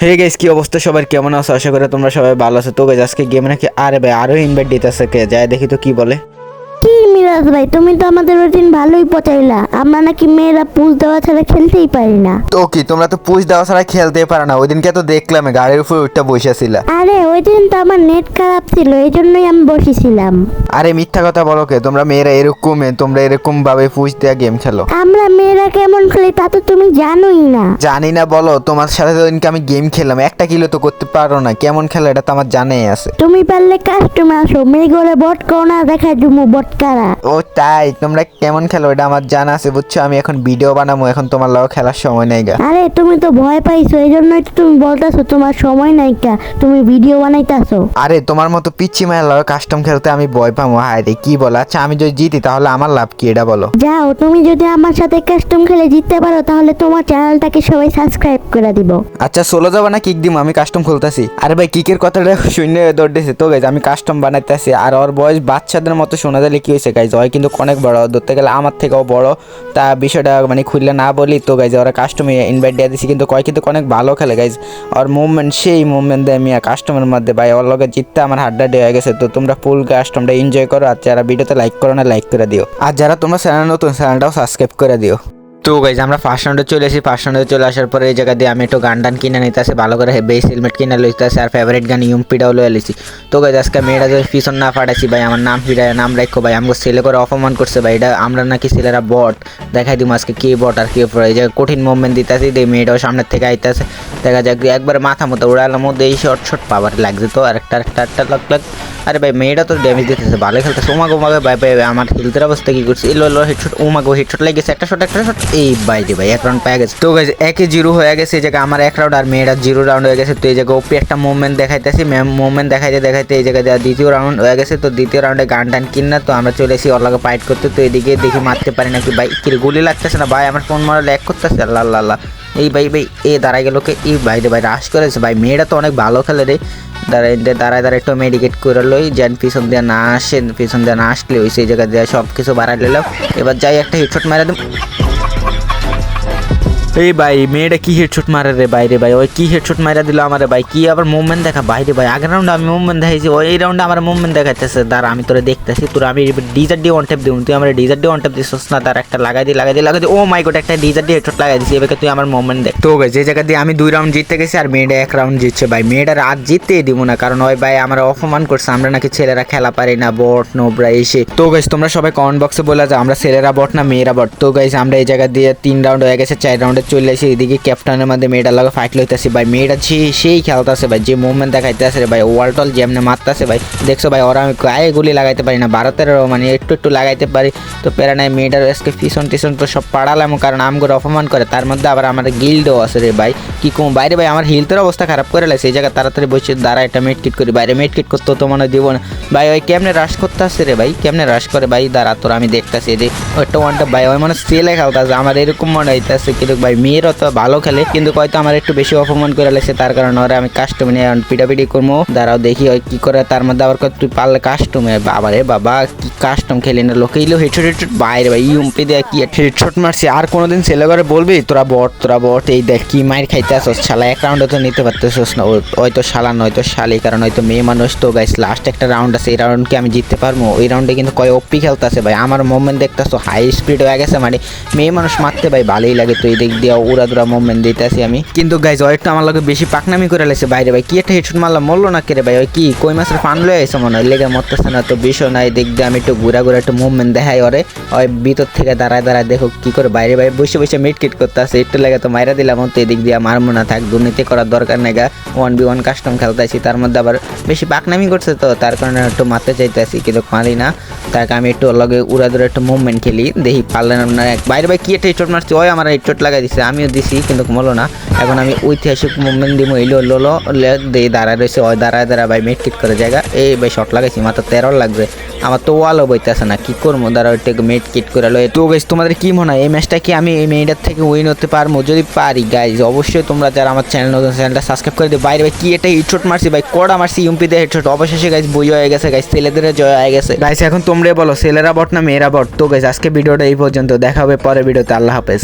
হে guess কি অবস্থা? সবার কেমন আছো? আশা করে তোমরা সবাই ভালো আছো। তো গাইস আজকে গেম নাকি আরে ভাই আরও ইনভাইট দিতেছে কে? যায় দেখি তো কি বলে। মিরাজ ভাই তুমি তো আমাদের রুটিন ভালোই পচাইলা। আমরা নাকি মেয়েরা পুজ দেওয়া ছাড়া খেলতেই পারি না। তো কি তোমরা তো পুষ দেওয়া ছাড়া খেলতে পারো না ওই দিনকে তো দেখলাম গাড়ির উপর উঠটা বসেছিল। আরে ওই দিন তো আমার নেট খারাপ ছিল এই জন্যই আমি বসেছিলাম। আরে মিথ্যা কথা বলো কে তোমরা মেয়েরা এরকম তোমরা এরকম ভাবে পুষ দেওয়া গেম খেলো। আমরা মেয়েরা কেমন খেলি তা তো তুমি জানোই না। জানি না বলো তোমার সাথে তো ওইদিনকে আমি গেম খেললাম একটা কিলো তো করতে পারো না কেমন খেলা এটা তো আমার জানাই আছে। তুমি পারলে কাস্টমার আসো মেয়ে করে বট করো না দেখাই জুমু বট কারা ও তাই তোমরা কেমন খেলো? এটা আমার জানা আছে বুঝছ? আমি এখন ভিডিও বানাবো এখন তোমার লগো খেলার সময় নেই গা। আরে তুমি তো ভয় পাইছো এই জন্যই তো তুমি বলতেছো তোমার সময় নাই কা তুমি ভিডিও বানাইতাছো। আরে তোমার মতো পিচ্ছি মায়ের লগো কাস্টম খেলতে আমি ভয় পাবো হায় রে কি বলো? আচ্ছা আমি যদি জিতি তাহলে আমার লাভ কি এটা বলো? যাও তুমি যদি আমার সাথে কাস্টম খেলে জিততে পারো তাহলে তোমার চ্যানেলটাকে সবাই সাবস্ক্রাইব করে দিব। আচ্ছা সোলো যাবা না কিক দিম? আমি কাস্টম খুলতেছি। আরে ভাই কিকের কথাটা শূন্য দৌড় দিয়েছে তো গাইজ আমি কাস্টম বানাইতেছি আর ওর বয়স বাচ্চাদের মতো শোনা দিলে কি হয়েছে? গাইজ ওই কিন্তু অনেক বড়। ধরতে গেলে আমার থেকেও বড়। তা বিষয়টা মানে খুললে না বলি তো গাইজ ওরা কাস্টমে ইনভাইট দিয়ে দিছি কিন্তু কয় কিন্তু অনেক ভালো খেলে গাইজ ওর মুভমেন্ট সেই মুভমেন্ট দেয় মিয়া কাস্টমের মধ্যে, ভাই, ওর লগে জিততে আমার হাড্ডা হয়ে গেছে। তো তোমরা ফুল কাস্টমটা এনজয় করো, আর যারা ভিডিওতে লাইক করো না লাইক করে দিও। আর যারা তোমরা চ্যানেল নতুন চ্যানেলটাও সাবস্ক্রাইব করে দিও। তো গাইজ আমরা ফার্স্ট রাউন্ডে চলে এসেছি ফার্স্ট রাউন্ডে চলে আসার পরে এই জায়গা দিয়ে আমি একটু গান টান কিনে নিতে আসে ভালো করে বেস হেলমেট কিনে লইতে আসে আর ফেভারিট গান ইউমপিটাও লয়ে লিছি তো গাইজ আজকে মেয়েরা যদি পিছন না ফাটাইছি ভাই, আমার নাম ফিরায় নাম রাখো ভাই আমাকে ছেলে করে অপমান করছে ভাই, এটা আমরা নাকি ছেলেরা বট, দেখাই দিব আজকে কে বট আর কে পড়ে এই জায়গায় কঠিন মুভমেন্ট দিতে আসি দিয়ে মেয়েটাও সামনের থেকে আইতেছে। দেখা যাক, একবার মাথা মতো উড়ালার মধ্যে এই শর্ট শর্ট পাওয়ার লাগছে তো, আর একটা একটা লাগ লাগ আরে ভাই, মেয়েটা তো ড্যামেজ দিতেছে ভালো খেলতেছে ওমাগো ওমাগে ভাই ভাই আমার হেলথের অবস্থা কি করছে? এলো এলো হেডশট ওমাগো হেডশট লেগেছে, একটা শট একটা শট এই বাইরে ভাই, এক রাউন্ড পেয়ে গেছে। তো গাইজ একে জিরো হয়ে গেছে, এই জায়গায় আমার এক রাউন্ড আর মেয়েরা জিরো রাউন্ড হয়ে গেছে, তো এই জায়গায় ওপি একটা মুভমেন্ট দেখাইতেছি। মুভমেন্ট দেখাইতে দেখাইতে এই জায়গায় দ্বিতীয় রাউন্ড হয়ে গেছে, তো দ্বিতীয় রাউন্ডে গান টান কিনা, তো আমরা চলে এসেছি ওর লগে ফাইট করতে, তো এদিকে দেখি মারতে পারি নাকি। ভাই কি গুলি লাগতেছে না? ভাই, আমার ফোন মারা ল্যাক করতেছে আল্লাহ আল্লাহ এই ভাই ভাই, এ দাঁড়াই গেল কে? এই ভাই ভাই, রাশ করেছে। ভাই, মেয়েরা তো অনেক ভালো খেলে রে। দাঁড়াই দাঁড়ায় দাঁড়ায় একটু মেডিকেট করে লই, যেন পিছন দিয়ে না আসে, পিছন দিয়ে না আসলে ওই সেই জায়গা দিয়ে সব কিছু বাড়াই নিলাম। এবার যাই, একটা হেডশট মারা দিম এই ভাই, মেয়েটা কি হেডশট মারে রে বাইরে ভাই? ওই কি হেডশট মারা দিল আমার ভাই? কি আবার মুভমেন্ট দেখা? বাইরে ভাই, আগের রাউন্ডে আমি মুভমেন্ট দেখাইছি, ওই রাউন্ডে আমার মুভমেন্ট দেখাইতেছে। দাঁড়া, আমি তোরা দেখতেছি, তোর আমি ডিজার ডি ওয়ান টেপ দিব তুই আমার ডিজার ডি ওয়ান টেপ দিছিস না? তার একটা লাগাই দি লাগাই দি লাগাই দি। ও মাই গড একটা ডিজার ডি হেডশট লাগাই দিছি। এবার তুই আমার মুভমেন্ট দেখ। তো যে জায়গা দিয়ে আমি দুই রাউন্ড জিততে গেছি, আর মেয়েটা এক রাউন্ড জিতছে ভাই। মেয়েটা রাত জিততে দিব না, কারণ ওই ভাই আমার অপমান করছে। আমরা নাকি ছেলেরা খেলা পারি না, বট, নোবরা এসে তো গাইস তোমরা সবাই কমেন্ট বক্সে বলে যাও, আমরা ছেলেরা বট না, মেয়েরা বট। তো গাইস আমরা এই জায়গা দিয়ে তিন রাউন্ড হয়ে গেছে, চার রাউন্ডে চলে এসে এদিকে ক্যাপ্টেনের মধ্যে মেয়েটার লগে ফাইট লইতেছি। ভাই, মেয়েটা যে, সেই খেলতেছে ভাই, যে মুভমেন্ট দেখাইতেছে রে ভাই ওয়াল টল যেমনে মারতেছে ভাই। দেখছ ভাই, ওরা আমি গায়ে গুলি লাগাইতে পারি না, ভারতের মানে একটু একটু লাগাইতে পারি। তো প্যারা নাই, মেয়েটার আজকে পিছন টিছন তো সব পাড়ালাম, কারণ আমগুলো অপমান করে। তার মধ্যে আবার আমার গিল্ডও আছে রে ভাই। কি কম? বাইরে ভাই, আমার হিলতের অবস্থা খারাপ করে লাগছে এই জায়গায় তাড়াতাড়ি বসে দাঁড়া, একটা মেট কিট করি। বাইরে মেট কিট করতে তো মনে দিব না। ভাই, ওই কেমনে রাশ করতে রে ভাই? কেমনে রাশ করে? ভাই, দাঁড়া, তোর আমি দেখতেছি যে ওইটা ওয়ানটা ভাই, ওই মানে সেলে খেলতেছে, আমার এরকম মনে হইতেছে কিন্তু ভাই মেয়েরও তো ভালো খেলে, কিন্তু হয়তো আমার একটু বেশি অপমান করে লাগছে তার কারণে ওরা আমি কাস্টম নিয়ে পিটাপিটি করব দাঁড়াও দেখি ওই কি করে, তার মধ্যে আবার তুই পারলে কাস্টমে বাবা রে বাবা, কি কাস্টম খেলি না, লোকে ইলো হেডশট হেডশট বাইরে ভাই ইউম্পি দিয়ে কি হেডশট মারছি। আর কোনোদিন ছেলে করে বলবি, তোরা বট তোরা বট, এই দেখ কি মাইর খাইতে আসস শালা এক রাউন্ডে তো নিতে পারতেছস না। হয়তো শালা নয়তো শালি, কারণ হয়তো মেয়ে মানুষ তো গাইস লাস্ট একটা রাউন্ড আছে, এই রাউন্ডকে আমি জিততে পারব। ওই রাউন্ডে কিন্তু কয় ওপি খেলতেছে ভাই, আমার মুভমেন্ট দেখতেছো হাই স্পিড হয়ে গেছে মানে মেয়ে মানুষ মারতে ভাই ভালোই লাগে তো এই দিক দিয়ে উড়া দুরা মুভমেন্ট দিতেছি আমি। কিন্তু গাইজ একটু আমার লগে বেশি পাকনামি করে লাগছে বাইরে ভাই, কি একটা হেডশট মারলাম, মরলো না কেরে ভাই, ওই কি, কই মাছের ফান লয়ে আইসে মনে হয়, লেগে মরতেছে না তো, বিষয় নাই দিক দিয়ে আমি একটু ঘুরা ঘুরা একটু মুভমেন্ট দেখাই ওরে। ওই ভিতর থেকে দাঁড়ায় দাঁড়ায় দেখো কি করে বাইরে বাইরে বসে বসে মিট কিট করতে আছে একটু লেগে তো মাইরা দিলাম তো এদিক দিয়ে মারমো না থাক, দুর্নীতি করার দরকার নেই গা। ওয়ান বি ওয়ান কাস্টম খেলতে আছি তার মধ্যে আবার বেশি পাকনামি করছে তো, তার কারণে একটু মারতে চাইতে আছি কিন্তু মারি না। তাকে আমি একটু ওর লগে উড়া ধরে একটু মুভমেন্ট খেলি, দেখি পারলেন না বাইরে ভাই কি একটা হেডশট মারছি, ওই আমার হেডশট লাগাই দিছে, আমিও দিছি, কিন্তু মলো না। এখন আমি ঐতিহাসিক মুভমেন্ট দিব এলো লোলো দিয়ে দাঁড়ায় রয়েছে, ওই দাঁড়ায় দাঁড়ায় ভাই মেট কিট করে জায়গা। এই ভাই শট লাগাইছি, মাত্র তেরো লাগবে। আমার তো ওয়ালও বইতেছে না, কি করব? দাঁড়া ওইটা মেট কিট করে লয় তো গাইজ তোমাদের কি মনে হয়? এই ম্যাচটা কি আমি এই মেয়েটার থেকে উইন হতে পারব? যদি পারি গাইজ অবশ্যই তোমরা যারা আমার চ্যানেল নতুন চ্যানেলটা সাবস্ক্রাইব করে দিও। বাইরে ভাই, কি এটা হেডশট মারছি ভাই, কড়া মারছি ইউপি দিয়ে হেডশট অবশেষে গাইজ বই হয়ে গেছে গাইজ ছেলেদের জয় হয়ে গেছে। গাইজ এখন তোমরা বলো, ছেলেরা বট না মেয়েরা বট? তো গাইজ আজকে ভিডিওটা এই পর্যন্ত। দেখা হবে পরের ভিডিওতে। আল্লাহ হাফেজ।